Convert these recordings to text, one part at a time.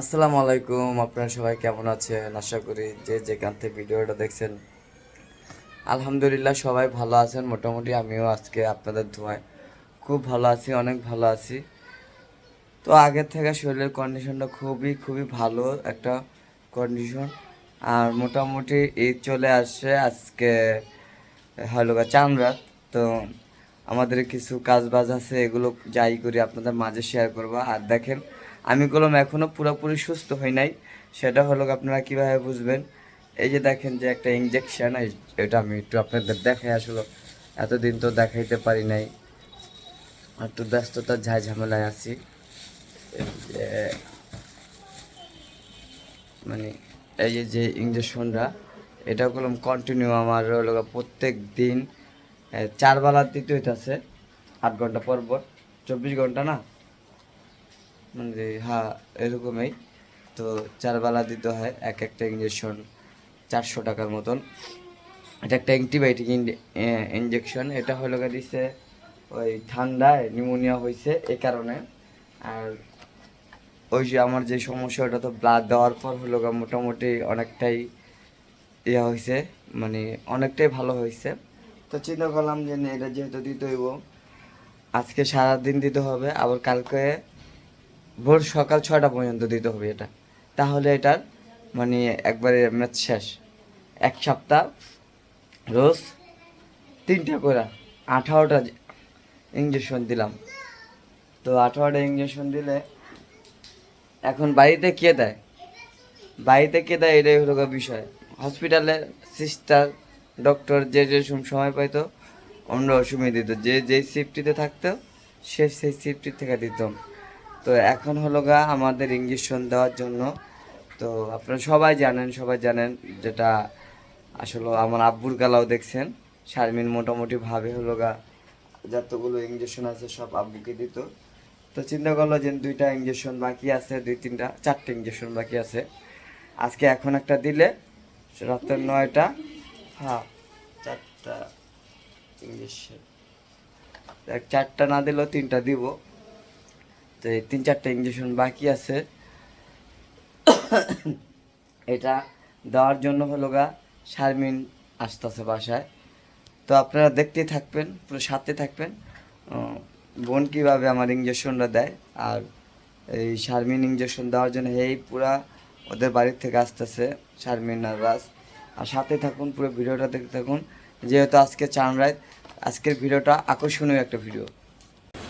আসসালামু আলাইকুম, আপনারা সবাই কেমন আছেন? আশা করি যে যেখান থেকে ভিডিওটা দেখছেন, আলহামদুলিল্লাহ সবাই ভালো আছেন। মোটামুটি আমিও আজকে আপনাদের ধোঁয়ায় খুব ভালো আছি, অনেক ভালো আছি। তো আগের থেকে শরীরের কন্ডিশনটা খুবই খুবই ভালো একটা কন্ডিশন। আর মোটামুটি ঈদ চলে আসছে, আজকে হলো চান রাত। তো আমাদের কিছু কাজ বাজ আছে, এগুলো যাই করি, আপনাদের মাঝে শেয়ার করব। আর দেখেন আমি কলম এখনও পুরোপুরি সুস্থ হই নাই। সেটা হলো আপনারা কীভাবে বুঝবেন? এই যে দেখেন যে একটা ইঞ্জেকশন এটা আমি একটু আপনাদের দেখাই আসলো। এতদিন তো দেখাইতে পারি নাই। একটু ব্যস্ততার ঝাই ঝামেলায় আছি। মানে এই যে যে ইঞ্জেকশনটা এটা করলাম কন্টিনিউ আমার হলো প্রত্যেক দিন এ, চার বেলা দিতে হইতেছে। আট ঘণ্টা পর পর। চব্বিশ ঘণ্টা না? মানে হ্যাঁ এরকমই। তো চার বেলা দিতে হয়, এক একটা ইঞ্জেকশন চারশো টাকার মতন। এটা একটা অ্যান্টিবায়োটিক ইঞ্জেকশন এটা হলো দিছে ওই ঠান্ডায় নিউমোনিয়া হয়েছে এই কারণে। আর ওই যে আমার যে সমস্যা, ওটা তো ব্লাড দেওয়ার পর হলো মোটামুটি অনেকটাই ইয়ে হয়েছে মানে অনেকটাই ভালো হয়েছে তো চিন্তা করলাম যে এটা যেহেতু দিতে হইব, আজকে সারাদিন দিতে হবে, আবার কালকে ভোর সকাল ছটা পর্যন্ত দিতে হবে এটা। তাহলে এটার মানে একবারে ম্যাচ শেষ। এক সপ্তাহ, রোজ তিনটা করে আঠারোটা ইঞ্জেকশন দিলাম। তো আঠারোটা ইঞ্জেকশন দিলে এখন বাড়িতে কে দেয়? বাড়িতে কে দেয় এটাই হলো বিষয়। হসপিটালে সিস্টার ডক্টর যে যে সময় পাইতো, অন্য সময় দিত। যে যেই শিফটিতে থাকতো, সে সেই শিফটি থেকে দিত। তো এখন হলো গা আমাদের ইঞ্জেকশন দেওয়ার জন্য। তো আপনারা সবাই জানেন সবাই জানেন যেটা আসলে আমার আব্বুর গালাও দেখছেন। শারমিন মোটামুটি ভাবে হলো গা যতগুলো ইঞ্জেকশন আছে সব আব্বুকে দিত। তো চিন্তা করল যে দুইটা ইঞ্জেকশন বাকি আছে, দুই তিনটা, চারটে ইঞ্জেকশন বাকি আছে। আজকে এখন একটা দিলে রাতের নয়টা হ্যাঁ চারটা ইঞ্জেকশন চারটা না দিলেও তিনটা দিব। তো এই তিন চারটা ইঞ্জেকশন বাকি আছে। এটা দেওয়ার জন্য হলো গা শারমিন আসতেছে বাসায়। তো আপনারা দেখতেই থাকবেন, পুরো সাথে থাকবেন। বোন কীভাবে আমার ইঞ্জেকশনটা দেয় আর এই শারমিন ইঞ্জেকশন দেওয়ার জন্য এই পুরা ওদের বাড়ির থেকে আসতেছে শারমিন আর রাজ। আর সাথে থাকুন, পুরো ভিডিওটা দেখতে থাকুন। যেহেতু আজকে চান রাত আজকের ভিডিওটা আকর্ষণীয় একটা ভিডিও।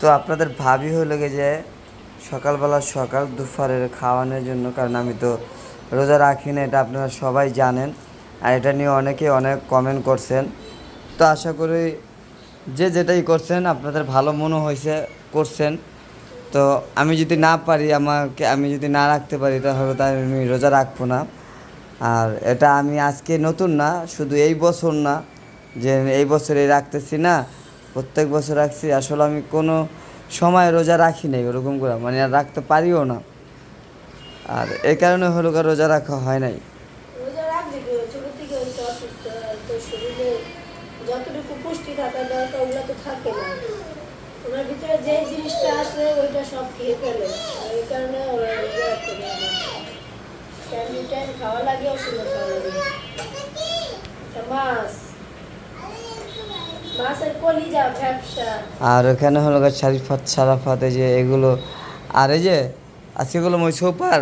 তো আপনাদের ভাবি হলো যে সকালবেলা সকাল দুপুরের খাওয়ানোর জন্য, কারণ আমি তো রোজা রাখি না, এটা আপনারা সবাই জানেন। আর এটা নিয়ে অনেকে অনেক কমেন্ট করছেন। তো আশা করি যে যেটাই করছেন, আপনাদের ভালো মনে হয়েছে, করছেন। তো আমি যদি না পারি আমাকে, আমি যদি না রাখতে পারি, তাহলে তাই আমি রোজা রাখব না। আর এটা আমি আজকে নতুন না, শুধু এই বছর না, যে এই বছরে রাখতেছি না। প্রত্যেক বছর রাখছি, আসলে আমি কোনো সময় রোজা রাখি নাই ওরকম করে মানে আর রাখতে পারিও না। আর এ কারণে হলো গা রোজা রাখা হয় নাই। মাছ। আর ওখানে হলো গা শারিফাত সারাফাত, এই যে এগুলো। আর এই যে আজকে এগুলো ওই সোপার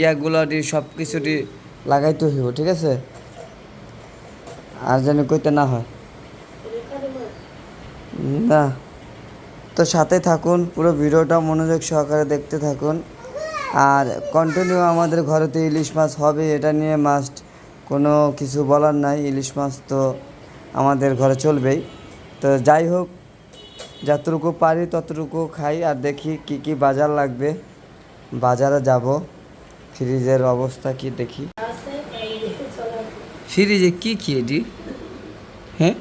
ইয়াগুলো সব কিছুটি লাগাইতে হইব, ঠিক আছে? আর যেন কইতে না হয়। না। তো সাথে থাকুন, পুরো ভিডিওটা মনোযোগ সহকারে দেখতে থাকুন। আর কন্টিনিউ আমাদের ঘরেতে ইলিশ মাছ হবে, এটা নিয়ে মাস্ট কোনো কিছু বলার নাই। ইলিশ মাছ তো আমাদের ঘরে চলবেই। তো যাই হোক, যতটুকু পারি ততটুকু খাই আর দেখি কি কি বাজার লাগবে। বাজারে যাব, ফ্রিজের অবস্থা কি দেখি। ফ্রিজে কি কি এটি হ্যাঁ?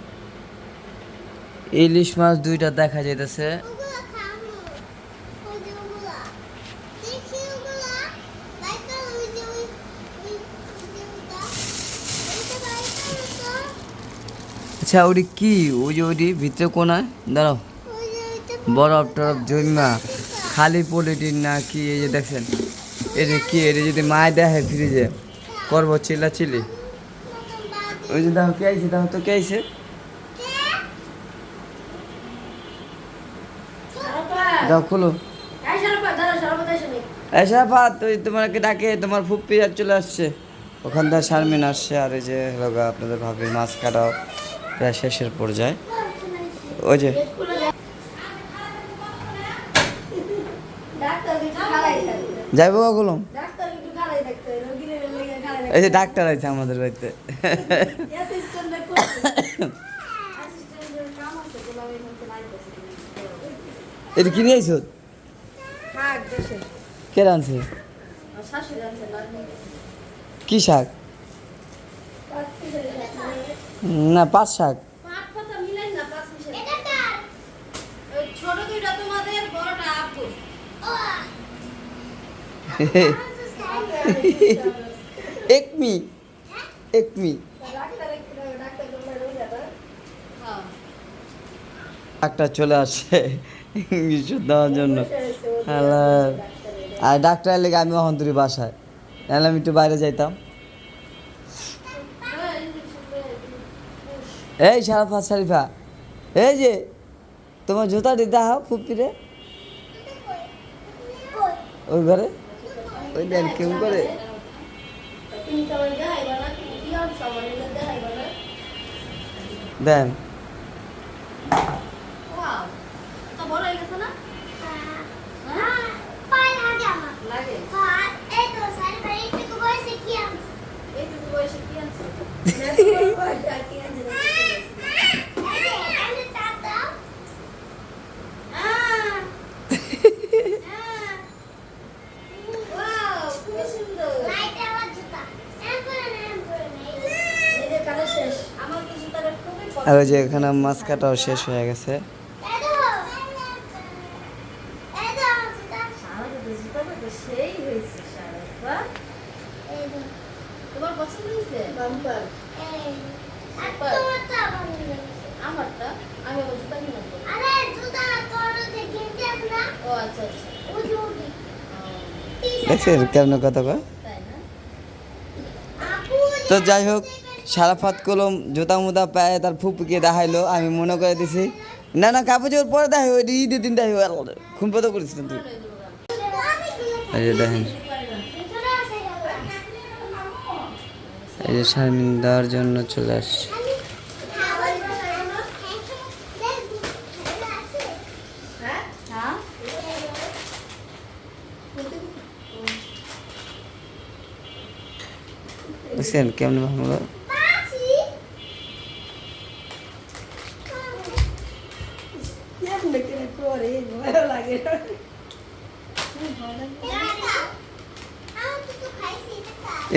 ইলিশ মাছ দুইটা দেখা যাইতেছে ওগুলা খামু ওই যে ওগুলা দেখি ওগুলা বাইকা ওই যে ওই ওই ওই যে ওটা ওইটা বাইকা তো আচ্ছা ওটি কি? ওই যে ওটি ভিতরে কোনায়? দাঁড়াও। বরফ টরফ জন্মা খালি পলিটিন না কি? এই যে দেখছেন এটা কি? এটা যদি মায় দেখে ফ্রিজে করব চিল্লা চিলি ওই যে দেখো, কে আইছে? দেখো তো, কে আইছে? দাও, খুলো। এই সারাপাত দাঁড়া সারাপাত এসে নেই এসা ভাত ওই তোমাকে ডাকে, তোমার ফুপ্পি চলে আসছে। ওখান থেকে শারমিন আসছে, আর এই যে আপনাদের ভাবি, মাছ কাটাও। প্রায় শেষের পর্যায়ে। ওই যে। যাইবো খালাই এই যে ডাক্তার আছে আমাদের বাড়িতে। এটা কিনে আইছো? কে শাশুড়ি কি শাক পাঁচ পিসের শাক না পাঁচ শাক পাঁচ পাতা মিলাই না পাঁচ পিসের এটা কার ওই ছোট দুইটা তোমাদের বড়টা আপু এক মি এক মি ডাক্তার হ্যাঁ চলে আসে ইংলিশ দেওয়ার জন্য। হ্যালো আর ডাক্তার লেগে আমি অহন্তরি বাসায়। নাহলে আমি একটু বাইরে যাইতাম। এই শারফা শারিফা এই যে তোমার জুতাটি খুব ফুপিরে ওই ঘরে? ওই দেন কেউ করে। তুমি তো ওই দেখাইবা না তুমি কি আনছো আমার এগুলো দেখাইবা না দেন ওয়াও তো বড় হয়ে গেছে না পাই লাগে আমার লাগে হ্যাঁ এই তো সারি ভাই একটু বয়সে কি আনছে এইটুকু বয়সে কি আনছো না তোমার বয়সে আর কি আনছো না এই যে আমি চাপ দাও আহ ওয়াও খুব সুন্দর লাইট আমার জুতা এম করে না এম করে না এই যে কালো শেষ আমার তো জুতাটা খুবই আর পছন্দ ওই যে এখানে মাছ কাটাও শেষ হয়ে গেছে এই দেখো এই দেখো আমার জুতা সারা তো জুতাটা তো সেই হয়েছে সারা বাহ এই দেখো তোমার পছন্দ হয়েছে বাম্পার এই আর তোমার তো আবার নিয়ে গেছে। আমারটা আমি আবার জুতা কিনা করব আরে জুতা তোর যে গেঞ্জি আছে না ও আচ্ছা আচ্ছা উজি উজি দেখছেন কেমন কথা কয়? তো যাই হোক সারাফাত কলম, জুতা মুদা পায়ে তার ফুপুকে দেখাইলো, আমি মনে করে দিছি, না না কাপড় চোপড় পরে দেখাই ওই ঈদের দিন দেখাই খুন পত তুই দেখেন, এই যে শারমিন দেওয়ার জন্য চলে আসছে। বুঝছেন কেমন ভালো?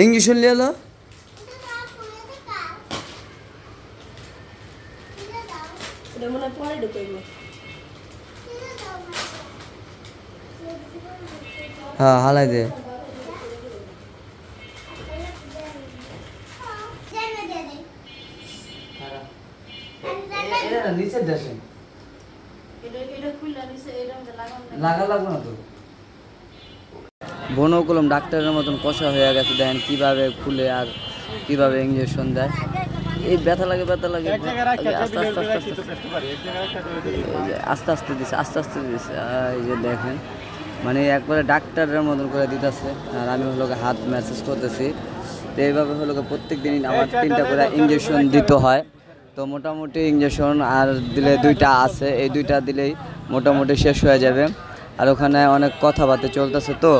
ইংলিশ শুনলি হলো এটা মনে হয় হালাই দে। দেখেন। লাগা লাগবো না তো? বনো কলম ডাক্তারের মতন কষা হয়ে গেছে দেখেন কীভাবে খুলে আর কীভাবে ইঞ্জেকশন দেয়। এই ব্যথা লাগে ব্যথা লাগে আস্তে আস্তে আস্তে আস্তে আস্তে আস্তে দিছে আস্তে আস্তে দিছে এই যে দেখেন। মানে একবারে ডাক্তারের মতন করে দিতেছে আর আমি হলো হাত ম্যাসেজ করতেছি। তো এইভাবে হলো প্রত্যেক দিনই আমার তিনটা করে ইঞ্জেকশন দিতে হয়। তো মোটামুটি ইঞ্জেকশন আর দিলে দুইটা আছে এই দুইটা দিলেই মোটামুটি শেষ হয়ে যাবে। আর ওখানে অনেক কথাবার্তা চলতেছে তো।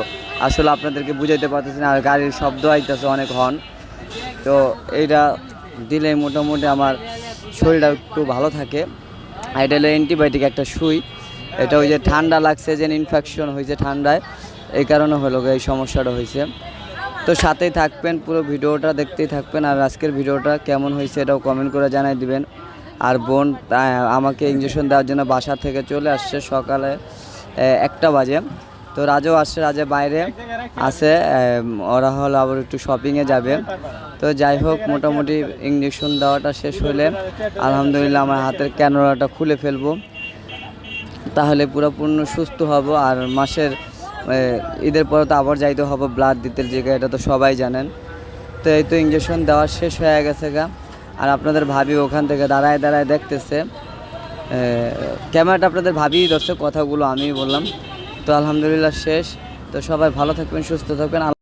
আসলে আপনাদেরকে বুঝাইতে পারতেছি না, আর গাড়ির শব্দ আইতেছে অনেক হর্ন তো এইটা দিলে মোটামুটি আমার শরীরটা একটু ভালো থাকে। আর এটা হলো অ্যান্টিবায়োটিক একটা সুই। এটা ওই যে ঠান্ডা লাগছে যে ইনফেকশন হয়েছে ঠান্ডায়, এই কারণে হলো এই সমস্যাটা হয়েছে। তো সাথেই থাকবেন পুরো ভিডিওটা, দেখতেই থাকবেন। আর আজকের ভিডিওটা কেমন হয়েছে এটাও কমেন্ট করে জানাই দিবেন। আর বোন আমাকে ইঞ্জেকশন দেওয়ার জন্য বাসা থেকে চলে আসছে সকালে। একটা বাজে। তো রাজও আসছে রাজে বাইরে আহ, ওরা হলো আবার একটু শপিংয়ে যাবে। তো যাই হোক মোটামুটি ইঞ্জেকশন দেওয়াটা শেষ হলে আলহামদুলিল্লাহ আমার হাতের ক্যানোলাটা খুলে ফেলব। তাহলে পুরোপূর্ণ সুস্থ হব আর মাসের ঈদের পরে তো আবার যাইতে হবে ব্লাড দিতে জায়গা এটা তো সবাই জানেন। তো এই তো ইঞ্জেকশন দেওয়া শেষ হয়ে গেছে গা। আর আপনাদের ভাবি ওখান থেকে দাঁড়ায় দাঁড়ায় দেখতেছে। ক্যামেরাটা আপনাদের ভাবি, দর্শক, কথাগুলো আমি বললাম। তো আলহামদুলিল্লাহ শেষ। তো সবাই ভালো থাকবেন, সুস্থ থাকবেন।